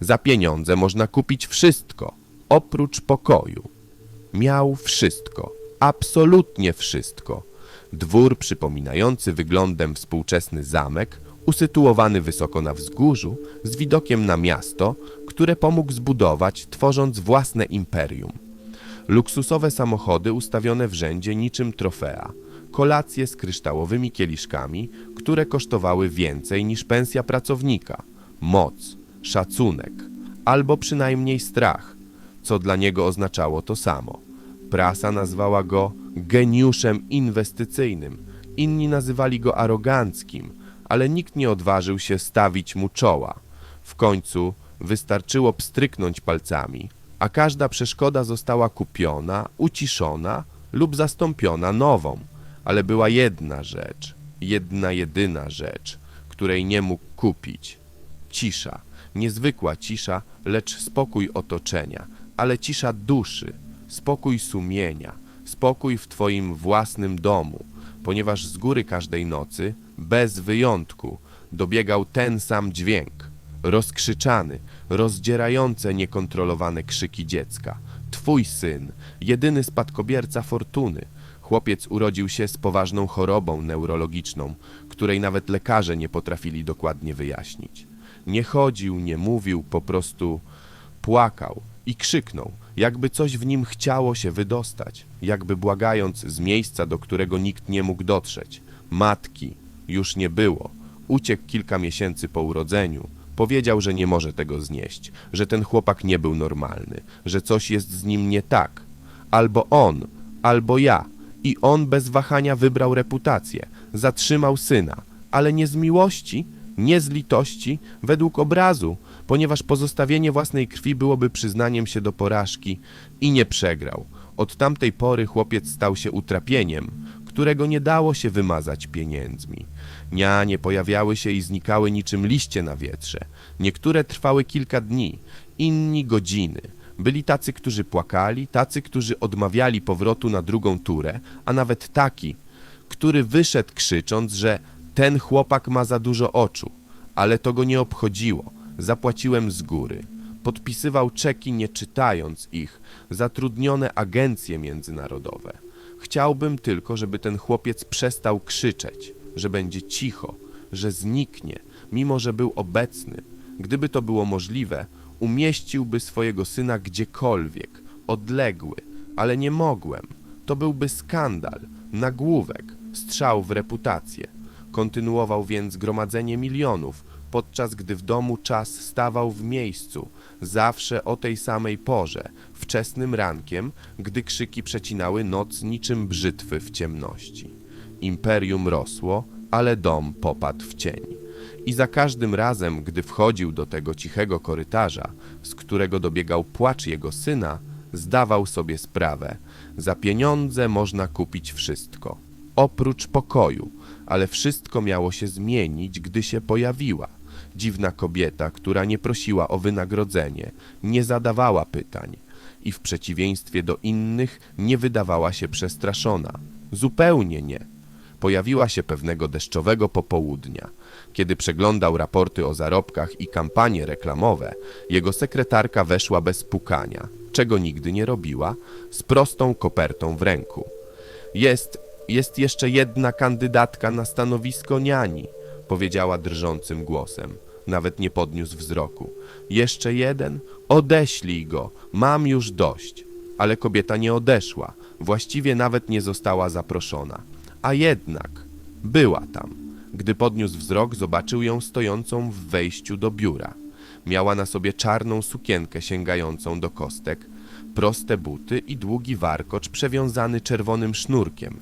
Za pieniądze można kupić wszystko, oprócz pokoju. Miał wszystko, absolutnie wszystko. Dwór przypominający wyglądem współczesny zamek, usytuowany wysoko na wzgórzu, z widokiem na miasto, które pomógł zbudować, tworząc własne imperium. Luksusowe samochody ustawione w rzędzie niczym trofea, kolacje z kryształowymi kieliszkami, które kosztowały więcej niż pensja pracownika, moc, szacunek, albo przynajmniej strach, co dla niego oznaczało to samo. Prasa nazwała go geniuszem inwestycyjnym, inni nazywali go aroganckim, ale nikt nie odważył się stawić mu czoła. W końcu wystarczyło pstryknąć palcami, a każda przeszkoda została kupiona, uciszona lub zastąpiona nową. Ale była jedna rzecz, jedna jedyna rzecz, której nie mógł kupić. Cisza, niezwykła cisza, lecz spokój otoczenia, ale cisza duszy, spokój sumienia, spokój w Twoim własnym domu, ponieważ z góry każdej nocy, bez wyjątku, dobiegał ten sam dźwięk, rozkrzyczany, rozdzierające niekontrolowane krzyki dziecka. Twój syn, jedyny spadkobierca fortuny. Chłopiec urodził się z poważną chorobą neurologiczną, której nawet lekarze nie potrafili dokładnie wyjaśnić. Nie chodził, nie mówił, po prostu płakał i krzyknął, jakby coś w nim chciało się wydostać, jakby błagając z miejsca, do którego nikt nie mógł dotrzeć. Matki już nie było. Uciekł kilka miesięcy po urodzeniu. Powiedział, że nie może tego znieść, że ten chłopak nie był normalny, że coś jest z nim nie tak. Albo on, albo ja. I on bez wahania wybrał reputację, zatrzymał syna, ale nie z miłości, nie z litości, według obrazu, ponieważ pozostawienie własnej krwi byłoby przyznaniem się do porażki i nie przegrał. Od tamtej pory chłopiec stał się utrapieniem, którego nie dało się wymazać pieniędzmi. Nianie pojawiały się i znikały niczym liście na wietrze. Niektóre trwały kilka dni, inni godziny. Byli tacy, którzy płakali, tacy, którzy odmawiali powrotu na drugą turę, a nawet taki, który wyszedł krzycząc, że ten chłopak ma za dużo oczu, ale to go nie obchodziło. Zapłaciłem z góry. Podpisywał czeki nie czytając ich, zatrudnione agencje międzynarodowe. Chciałbym tylko, żeby ten chłopiec przestał krzyczeć, że będzie cicho, że zniknie, mimo że był obecny. Gdyby to było możliwe, umieściłby swojego syna gdziekolwiek, odległy, ale nie mogłem. To byłby skandal, nagłówek, strzał w reputację. Kontynuował więc gromadzenie milionów, podczas gdy w domu czas stawał w miejscu, zawsze o tej samej porze, wczesnym rankiem, gdy krzyki przecinały noc niczym brzytwy w ciemności. Imperium rosło, ale dom popadł w cień. I za każdym razem, gdy wchodził do tego cichego korytarza, z którego dobiegał płacz jego syna, zdawał sobie sprawę, za pieniądze można kupić wszystko, oprócz pokoju, ale wszystko miało się zmienić, gdy się pojawiła. Dziwna kobieta, która nie prosiła o wynagrodzenie, nie zadawała pytań i w przeciwieństwie do innych nie wydawała się przestraszona. Zupełnie nie. Pojawiła się pewnego deszczowego popołudnia. Kiedy przeglądał raporty o zarobkach i kampanie reklamowe, jego sekretarka weszła bez pukania, czego nigdy nie robiła, z prostą kopertą w ręku. Jest, jest jeszcze jedna kandydatka na stanowisko niani, powiedziała drżącym głosem. Nawet nie podniósł wzroku. Jeszcze jeden? Odeślij go, mam już dość. Ale kobieta nie odeszła, właściwie nawet nie została zaproszona. A jednak była tam. Gdy podniósł wzrok, zobaczył ją stojącą w wejściu do biura. Miała na sobie czarną sukienkę sięgającą do kostek, proste buty i długi warkocz przewiązany czerwonym sznurkiem.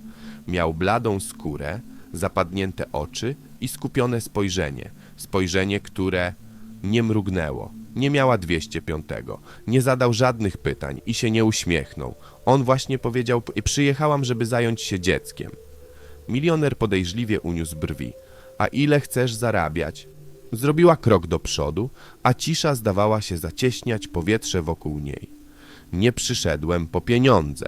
Miał bladą skórę, zapadnięte oczy i skupione spojrzenie. Spojrzenie, które nie mrugnęło. Nie miała 205. Nie zadał żadnych pytań i się nie uśmiechnął. On właśnie powiedział: Przyjechałam, żeby zająć się dzieckiem. Milioner podejrzliwie uniósł brwi. A ile chcesz zarabiać? Zrobiła krok do przodu, a cisza zdawała się zacieśniać powietrze wokół niej. Nie przyszedłem po pieniądze.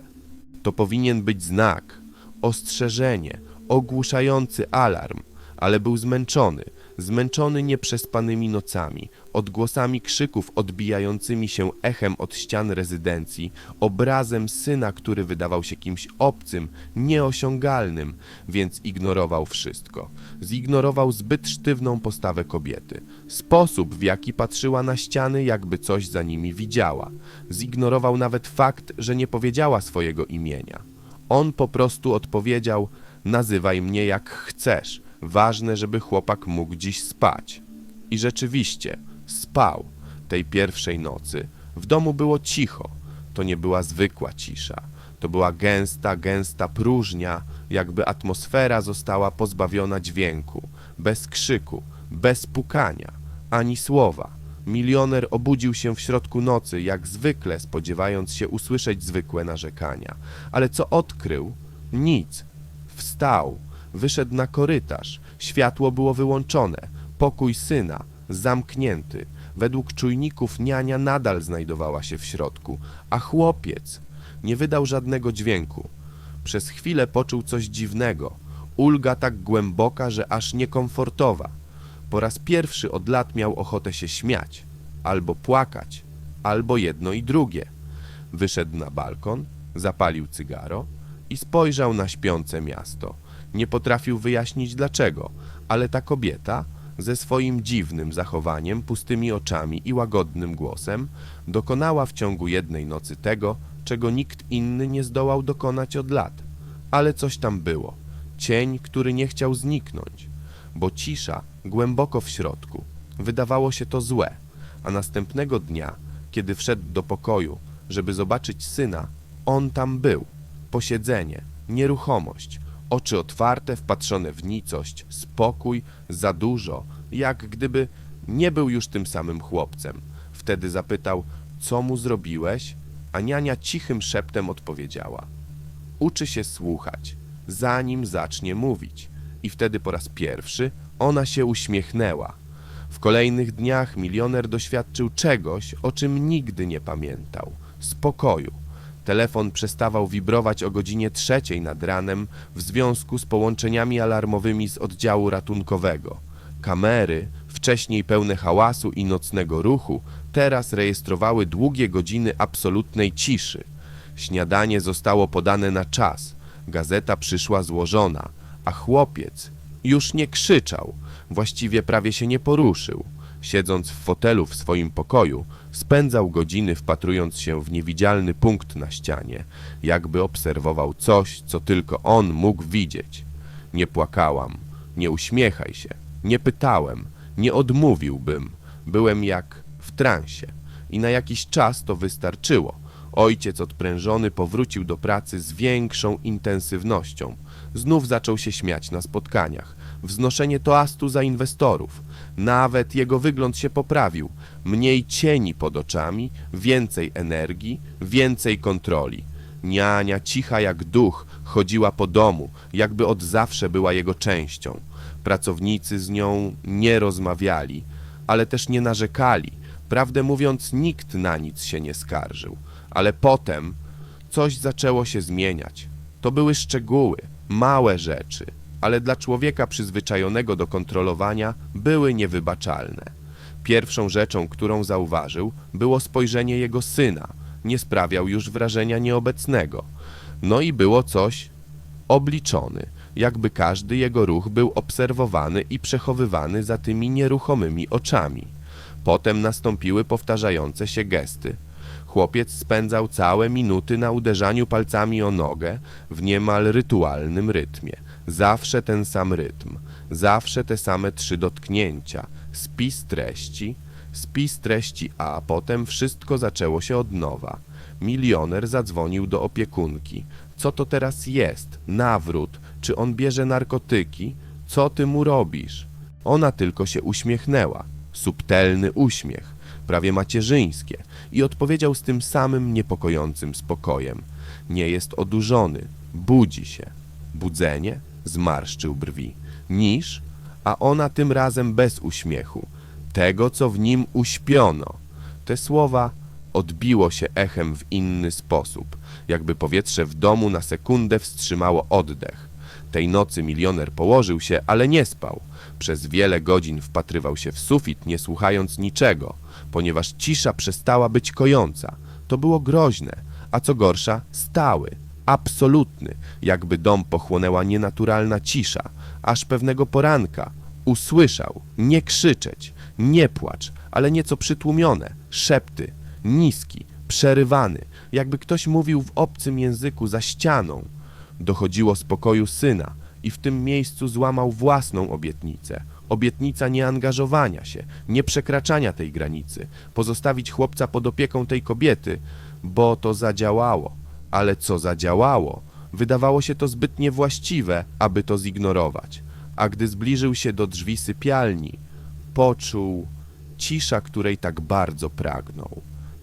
To powinien być znak, ostrzeżenie, ogłuszający alarm, ale był zmęczony. zmęczony nieprzespanymi nocami, odgłosami krzyków odbijającymi się echem od ścian rezydencji, obrazem syna, który wydawał się kimś obcym, nieosiągalnym, więc ignorował wszystko. Zignorował zbyt sztywną postawę kobiety, sposób, w jaki patrzyła na ściany, jakby coś za nimi widziała. Zignorował nawet fakt, że nie powiedziała swojego imienia. On po prostu odpowiedział: Nazywaj mnie jak chcesz. Ważne, żeby chłopak mógł dziś spać. I rzeczywiście spał tej pierwszej nocy. W domu było cicho. To nie była zwykła cisza. To była gęsta, gęsta próżnia, jakby atmosfera została pozbawiona dźwięku, bez krzyku, bez pukania, ani słowa. Milioner obudził się w środku nocy, jak zwykle, spodziewając się usłyszeć zwykłe narzekania. Ale co odkrył? Nic. Wstał, wyszedł na korytarz. Światło było wyłączone. Pokój syna zamknięty. Według czujników niania nadal znajdowała się w środku, a chłopiec nie wydał żadnego dźwięku. Przez chwilę poczuł coś dziwnego. Ulga tak głęboka, że aż niekomfortowa. Po raz pierwszy od lat miał ochotę się śmiać, albo płakać, albo jedno i drugie. Wyszedł na balkon, zapalił cygaro i spojrzał na śpiące miasto. Nie potrafił wyjaśnić dlaczego, ale ta kobieta, ze swoim dziwnym zachowaniem, pustymi oczami i łagodnym głosem, dokonała w ciągu jednej nocy tego, czego nikt inny nie zdołał dokonać od lat. Ale coś tam było. Cień, który nie chciał zniknąć, bo cisza głęboko w środku. Wydawało się to złe, a następnego dnia, kiedy wszedł do pokoju, żeby zobaczyć syna, on tam był. Posiedzenie, nieruchomość, oczy otwarte, wpatrzone w nicość, spokój, za dużo, jak gdyby nie był już tym samym chłopcem. Wtedy zapytał, co mu zrobiłeś? A niania cichym szeptem odpowiedziała. Uczy się słuchać, zanim zacznie mówić. I wtedy po raz pierwszy ona się uśmiechnęła. W kolejnych dniach milioner doświadczył czegoś, o czym nigdy nie pamiętał spokoju. Telefon przestawał wibrować o godzinie trzeciej nad ranem w związku z połączeniami alarmowymi z oddziału ratunkowego. Kamery, wcześniej pełne hałasu i nocnego ruchu, teraz rejestrowały długie godziny absolutnej ciszy. Śniadanie zostało podane na czas, gazeta przyszła złożona, a chłopiec już nie krzyczał, właściwie prawie się nie poruszył. Siedząc w fotelu w swoim pokoju, spędzał godziny wpatrując się w niewidzialny punkt na ścianie, jakby obserwował coś, co tylko on mógł widzieć. Nie płakałam, nie uśmiechaj się, nie pytałem, nie odmówiłbym. Byłem jak w transie i na jakiś czas to wystarczyło. Ojciec odprężony powrócił do pracy z większą intensywnością. Znów zaczął się śmiać na spotkaniach. Wznoszenie toastu za inwestorów. Nawet jego wygląd się poprawił. Mniej cieni pod oczami, więcej energii, więcej kontroli. Niania, cicha jak duch, chodziła po domu, jakby od zawsze była jego częścią. Pracownicy z nią nie rozmawiali, ale też nie narzekali. Prawdę mówiąc, nikt na nic się nie skarżył. Ale potem coś zaczęło się zmieniać. To były szczegóły, małe rzeczy, ale dla człowieka przyzwyczajonego do kontrolowania były niewybaczalne. Pierwszą rzeczą, którą zauważył, było spojrzenie jego syna. Nie sprawiał już wrażenia nieobecnego. No i było coś obliczony, jakby każdy jego ruch był obserwowany i przechowywany za tymi nieruchomymi oczami. Potem nastąpiły powtarzające się gesty. Chłopiec spędzał całe minuty na uderzaniu palcami o nogę w niemal rytualnym rytmie. Zawsze ten sam rytm, zawsze te same trzy dotknięcia, spis treści, spis treści, a potem wszystko zaczęło się od nowa. Milioner zadzwonił do opiekunki. Co to teraz jest? Nawrót? Czy on bierze narkotyki? Co ty mu robisz? Ona tylko się uśmiechnęła. Subtelny uśmiech, prawie macierzyńskie, i odpowiedział z tym samym niepokojącym spokojem. Nie jest odurzony, budzi się. Budzenie? Zmarszczył brwi. Niż? A ona tym razem bez uśmiechu. Tego, co w nim uśpiono. Te słowa odbiło się echem w inny sposób, jakby powietrze w domu na sekundę wstrzymało oddech. Tej nocy milioner położył się, ale nie spał. Przez wiele godzin wpatrywał się w sufit, nie słuchając niczego, ponieważ cisza przestała być kojąca. To było groźne, a co gorsza, stały, absolutny, jakby dom pochłonęła nienaturalna cisza, aż pewnego poranka usłyszał nie krzyczeć, nie płacz, ale nieco przytłumione, szepty, niski, przerywany, jakby ktoś mówił w obcym języku za ścianą. Dochodziło spokoju syna i w tym miejscu złamał własną obietnicę. Obietnica nieangażowania się, nie przekraczania tej granicy, pozostawić chłopca pod opieką tej kobiety, bo to zadziałało. Ale co zadziałało? Wydawało się to zbyt niewłaściwe, aby to zignorować. A gdy zbliżył się do drzwi sypialni, poczuł cisza, której tak bardzo pragnął.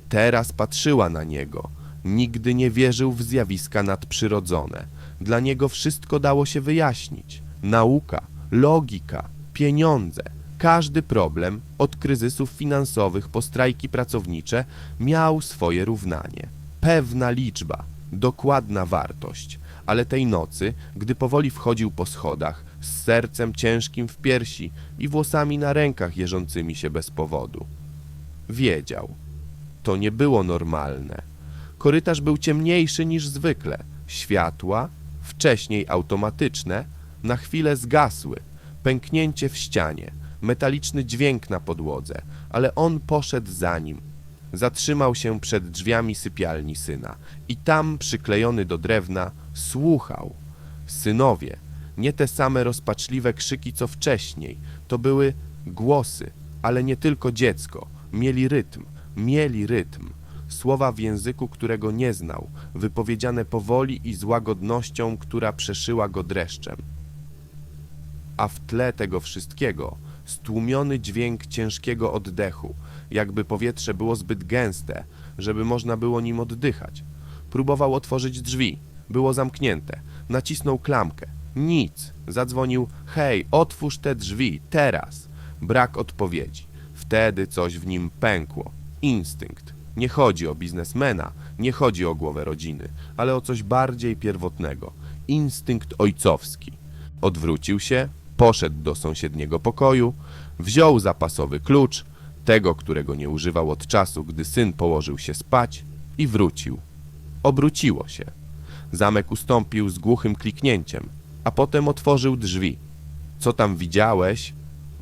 Teraz patrzyła na niego. Nigdy nie wierzył w zjawiska nadprzyrodzone. Dla niego wszystko dało się wyjaśnić. Nauka, logika, pieniądze. Każdy problem, od kryzysów finansowych po strajki pracownicze, miał swoje równanie. Pewna liczba, dokładna wartość. Ale tej nocy, gdy powoli wchodził po schodach, z sercem ciężkim w piersi i włosami na rękach jeżącymi się bez powodu, wiedział, to nie było normalne. Korytarz był ciemniejszy niż zwykle. Światła, wcześniej automatyczne, na chwilę zgasły. Pęknięcie w ścianie, metaliczny dźwięk na podłodze, ale on poszedł za nim. Zatrzymał się przed drzwiami sypialni syna i tam, przyklejony do drewna, słuchał. Synowie, nie te same rozpaczliwe krzyki co wcześniej, to były głosy, ale nie tylko dziecko. Mieli rytm, mieli rytm. Słowa w języku, którego nie znał, wypowiedziane powoli i z łagodnością, która przeszyła go dreszczem. A w tle tego wszystkiego stłumiony dźwięk ciężkiego oddechu, jakby powietrze było zbyt gęste, żeby można było nim oddychać. Próbował otworzyć drzwi. Było zamknięte. Nacisnął klamkę. Nic. Zadzwonił: Hej, otwórz te drzwi, teraz. Brak odpowiedzi. Wtedy coś w nim pękło. Instynkt. Nie chodzi o biznesmena, nie chodzi o głowę rodziny, ale o coś bardziej pierwotnego. Instynkt ojcowski. Odwrócił się, poszedł do sąsiedniego pokoju, wziął zapasowy klucz, tego, którego nie używał od czasu, gdy syn położył się spać, i wrócił. Obróciło się. Zamek ustąpił z głuchym kliknięciem, a potem otworzył drzwi. Co tam widziałeś,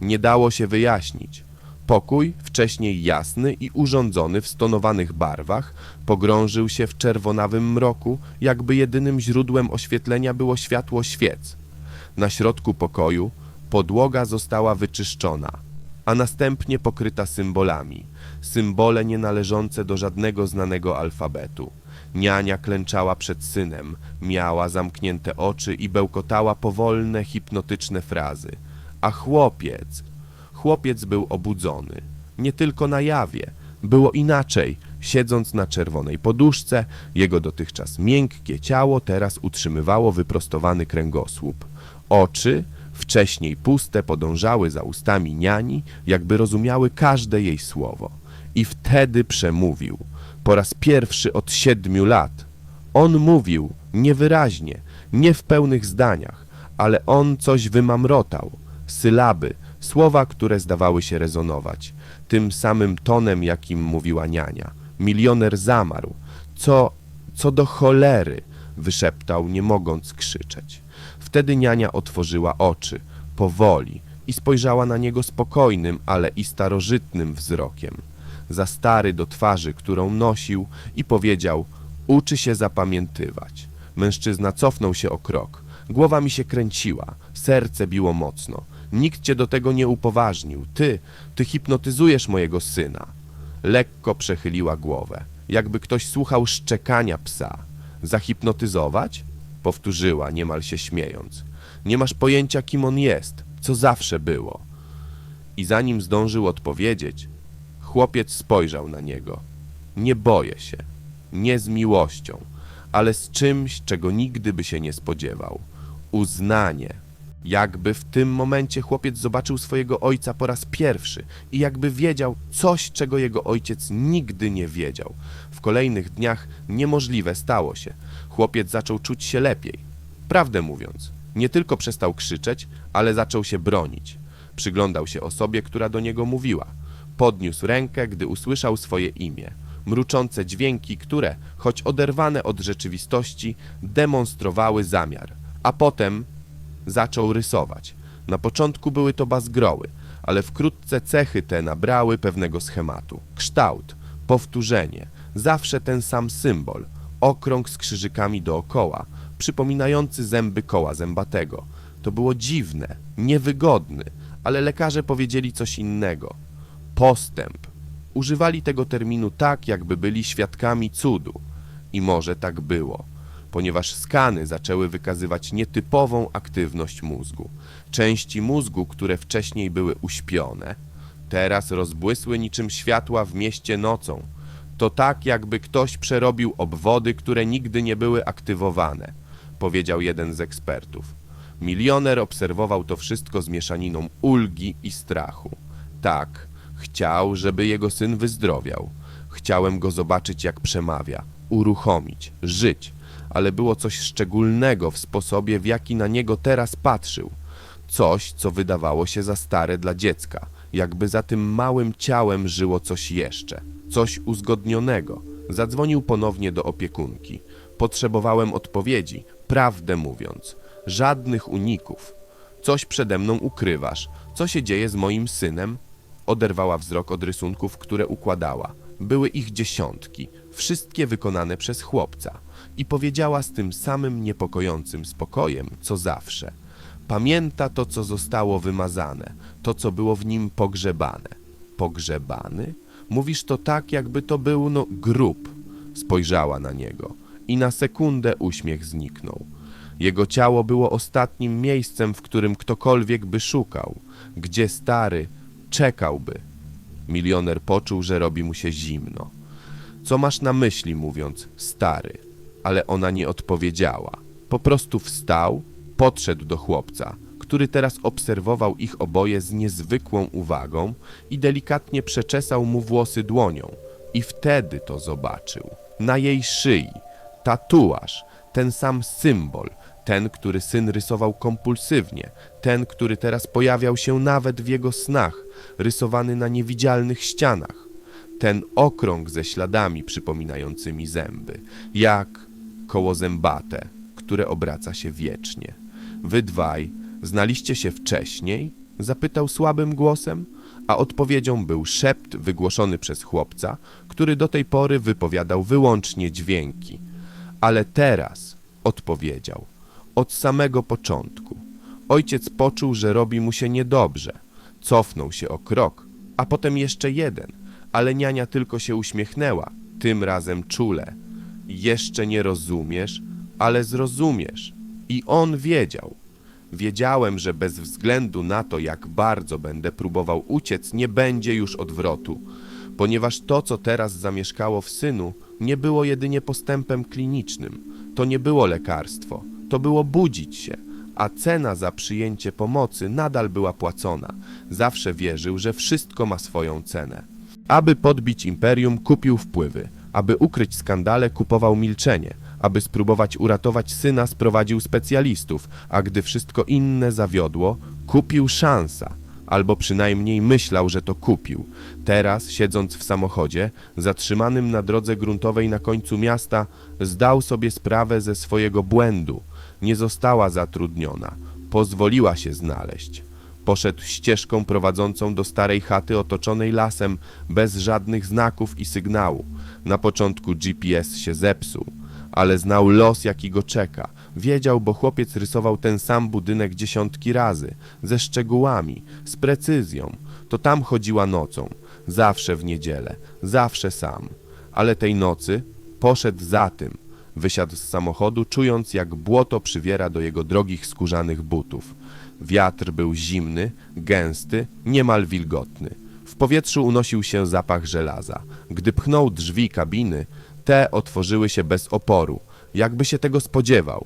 nie dało się wyjaśnić. Pokój, wcześniej jasny i urządzony w stonowanych barwach, pogrążył się w czerwonawym mroku, jakby jedynym źródłem oświetlenia było światło świec. Na środku pokoju podłoga została wyczyszczona, a następnie pokryta symbolami, symbole nienależące do żadnego znanego alfabetu. Niania klęczała przed synem, miała zamknięte oczy i bełkotała powolne, hipnotyczne frazy. A chłopiec, chłopiec był obudzony. Nie tylko na jawie, było inaczej. Siedząc na czerwonej poduszce, jego dotychczas miękkie ciało teraz utrzymywało wyprostowany kręgosłup. Oczy, wcześniej puste, podążały za ustami niani, jakby rozumiały każde jej słowo. I wtedy przemówił, po raz pierwszy od siedmiu lat. On mówił niewyraźnie, nie w pełnych zdaniach, ale on coś wymamrotał, sylaby, słowa, które zdawały się rezonować, tym samym tonem, jakim mówiła niania. Milioner zamarł. Co, co do cholery, wyszeptał, nie mogąc krzyczeć. Wtedy niania otworzyła oczy, powoli, i spojrzała na niego spokojnym, ale i starożytnym wzrokiem. Za stary do twarzy, którą nosił, i powiedział: Uczy się zapamiętywać. Mężczyzna cofnął się o krok. Głowa mi się kręciła, serce biło mocno. Nikt cię do tego nie upoważnił. Ty, ty hipnotyzujesz mojego syna. Lekko przechyliła głowę, jakby ktoś słuchał szczekania psa. Zahipnotyzować? Powtórzyła, niemal się śmiejąc. Nie masz pojęcia, kim on jest, co zawsze było. I zanim zdążył odpowiedzieć, chłopiec spojrzał na niego. Nie boję się, nie z miłością, ale z czymś, czego nigdy by się nie spodziewał. Uznanie. Jakby w tym momencie chłopiec zobaczył swojego ojca po raz pierwszy i jakby wiedział coś, czego jego ojciec nigdy nie wiedział. W kolejnych dniach niemożliwe stało się. Chłopiec zaczął czuć się lepiej. Prawdę mówiąc, Nie tylko przestał krzyczeć, ale zaczął się bronić. Przyglądał się osobie, która do niego mówiła. Podniósł rękę, gdy usłyszał swoje imię. Mruczące dźwięki, które, choć oderwane od rzeczywistości, demonstrowały zamiar. A potem zaczął rysować. Na początku były to bazgroły, ale wkrótce cechy te nabrały pewnego schematu. Kształt, powtórzenie, zawsze ten sam symbol, okrąg z krzyżykami dookoła, przypominający zęby koła zębatego. To było dziwne, niewygodny, ale lekarze powiedzieli coś innego. Postęp. Używali tego terminu tak, jakby byli świadkami cudu. I może tak było, ponieważ skany zaczęły wykazywać nietypową aktywność mózgu. Części mózgu, które wcześniej były uśpione, teraz rozbłysły niczym światła w mieście nocą. To tak, jakby ktoś przerobił obwody, które nigdy nie były aktywowane, powiedział jeden z ekspertów. Milioner obserwował to wszystko z mieszaniną ulgi i strachu. Tak, chciał, żeby jego syn wyzdrowiał. Chciałem go zobaczyć, jak przemawia, uruchomić, żyć, ale było coś szczególnego w sposobie, w jaki na niego teraz patrzył. Coś, co wydawało się za stare dla dziecka, jakby za tym małym ciałem żyło coś jeszcze, coś uzgodnionego. Zadzwonił ponownie do opiekunki. Potrzebowałem odpowiedzi, prawdę mówiąc. Żadnych uników. Coś przede mną ukrywasz. Co się dzieje z moim synem? Oderwała wzrok od rysunków, które układała. Były ich dziesiątki, wszystkie wykonane przez chłopca. I powiedziała z tym samym niepokojącym spokojem, co zawsze. Pamięta to, co zostało wymazane, to, co było w nim pogrzebane. Pogrzebany? Mówisz to tak, jakby to był, no, grób. Spojrzała na niego i na sekundę uśmiech zniknął. Jego ciało było ostatnim miejscem, w którym ktokolwiek by szukał, gdzie stary czekałby. Milioner poczuł, że robi mu się zimno. Co masz na myśli, mówiąc stary? Ale ona nie odpowiedziała. Po prostu wstał, podszedł do chłopca, który teraz obserwował ich oboje z niezwykłą uwagą i delikatnie przeczesał mu włosy dłonią. I wtedy to zobaczył. Na jej szyi tatuaż, ten sam symbol, ten, który syn rysował kompulsywnie, ten, który teraz pojawiał się nawet w jego snach, rysowany na niewidzialnych ścianach, ten okrąg ze śladami przypominającymi zęby, jak koło zębate, które obraca się wiecznie. Wy dwaj znaliście się wcześniej? Zapytał słabym głosem, a odpowiedzią był szept wygłoszony przez chłopca, który do tej pory wypowiadał wyłącznie dźwięki. Ale teraz odpowiedział, od samego początku. Ojciec poczuł, że robi mu się niedobrze. Cofnął się o krok, a potem jeszcze jeden, ale niania tylko się uśmiechnęła, tym razem czule. Jeszcze nie rozumiesz, ale zrozumiesz. I on wiedział. Wiedziałem, że bez względu na to, jak bardzo będę próbował uciec, nie będzie już odwrotu, ponieważ to, co teraz zamieszkało w synu, nie było jedynie postępem klinicznym. To nie było lekarstwo, to było budzić się, a cena za przyjęcie pomocy nadal była płacona. Zawsze wierzył, że wszystko ma swoją cenę. Aby podbić imperium, kupił wpływy. Aby ukryć skandale, kupował milczenie. Aby spróbować uratować syna, sprowadził specjalistów, a gdy wszystko inne zawiodło, kupił szansa. Albo przynajmniej myślał, że to kupił. Teraz, siedząc w samochodzie, zatrzymanym na drodze gruntowej na końcu miasta, zdał sobie sprawę ze swojego błędu. Nie została zatrudniona. Pozwoliła się znaleźć. Poszedł ścieżką prowadzącą do starej chaty otoczonej lasem, bez żadnych znaków i sygnału. Na początku GPS się zepsuł, ale znał los, jaki go czeka. Wiedział, bo chłopiec rysował ten sam budynek dziesiątki razy, ze szczegółami, z precyzją. To tam chodziła nocą, zawsze w niedzielę, zawsze sam. Ale tej nocy poszedł za tym. Wysiadł z samochodu, czując, jak błoto przywiera do jego drogich skórzanych butów. Wiatr był zimny, gęsty, niemal wilgotny. W powietrzu unosił się zapach żelaza. Gdy pchnął drzwi kabiny, te otworzyły się bez oporu, jakby się tego spodziewał.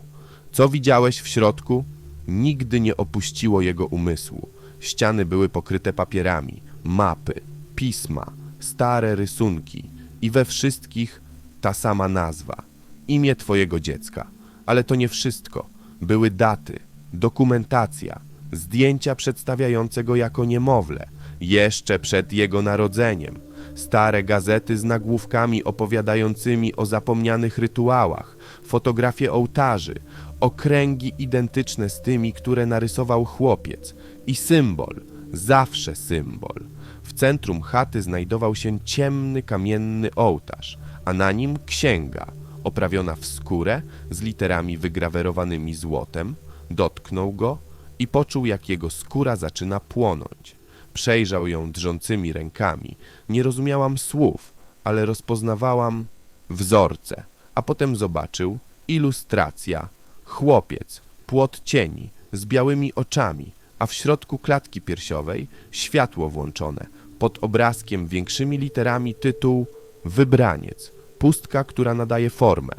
Co widziałeś w środku? Nigdy nie opuściło jego umysłu. Ściany były pokryte papierami, mapy, pisma, stare rysunki i we wszystkich ta sama nazwa. Imię twojego dziecka. Ale to nie wszystko. Były daty, dokumentacja, zdjęcia przedstawiające go jako niemowlę, jeszcze przed jego narodzeniem, stare gazety z nagłówkami opowiadającymi o zapomnianych rytuałach, fotografie ołtarzy, okręgi identyczne z tymi, które narysował chłopiec i symbol, zawsze symbol. W centrum chaty znajdował się ciemny kamienny ołtarz, a na nim księga, oprawiona w skórę z literami wygrawerowanymi złotem, dotknął go i poczuł, jak jego skóra zaczyna płonąć. Przejrzał ją drżącymi rękami. Nie rozumiałam słów, ale rozpoznawałam wzorce, a potem zobaczył ilustracja, chłopiec, płot cieni, z białymi oczami, a w środku klatki piersiowej światło włączone, pod obrazkiem większymi literami tytuł Wybraniec, pustka, która nadaje formę.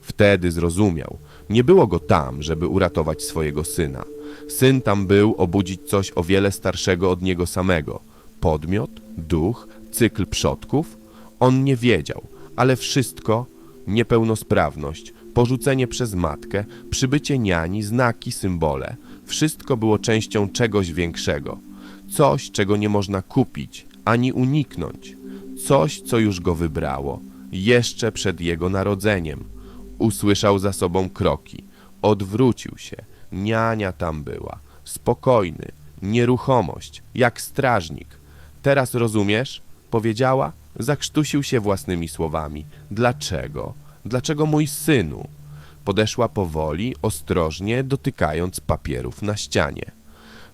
Wtedy zrozumiał, nie było go tam, żeby uratować swojego syna. Syn tam był obudzić coś o wiele starszego od niego samego. Podmiot, duch, cykl przodków? On nie wiedział, ale wszystko, niepełnosprawność, porzucenie przez matkę, przybycie niani, znaki, symbole, wszystko było częścią czegoś większego. Coś, czego nie można kupić, ani uniknąć. Coś, co już go wybrało, jeszcze przed jego narodzeniem. Usłyszał za sobą kroki. Odwrócił się. Niania tam była. Spokojny. Nieruchomość. Jak strażnik. Teraz rozumiesz? Powiedziała. Zakrztusił się własnymi słowami. Dlaczego? Dlaczego mój synu? Podeszła powoli, ostrożnie, dotykając papierów na ścianie.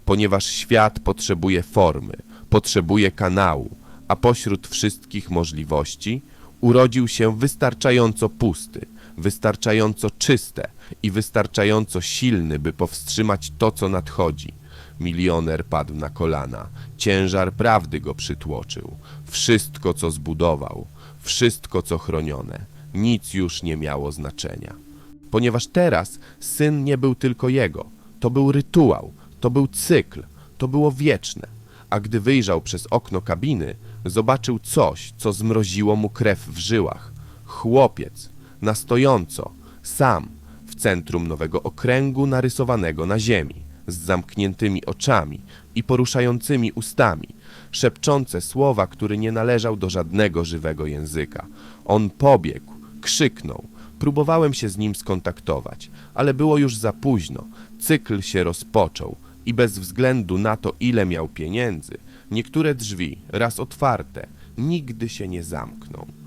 Ponieważ świat potrzebuje formy, potrzebuje kanału, a pośród wszystkich możliwości urodził się wystarczająco pusty, wystarczająco czyste i wystarczająco silny, by powstrzymać to, co nadchodzi. Milioner padł na kolana, ciężar prawdy go przytłoczył. Wszystko, co zbudował, wszystko, co chronione, nic już nie miało znaczenia. Ponieważ teraz syn nie był tylko jego, to był rytuał, to był cykl, to było wieczne. A gdy wyjrzał przez okno kabiny, zobaczył coś, co zmroziło mu krew w żyłach. Chłopiec, na stojąco, sam, w centrum nowego okręgu narysowanego na ziemi, z zamkniętymi oczami i poruszającymi ustami, szepczące słowa, który nie należał do żadnego żywego języka. On pobiegł, krzyknął. Próbowałem się z nim skontaktować, ale było już za późno. Cykl się rozpoczął i bez względu na to, ile miał pieniędzy, niektóre drzwi, raz otwarte, nigdy się nie zamkną.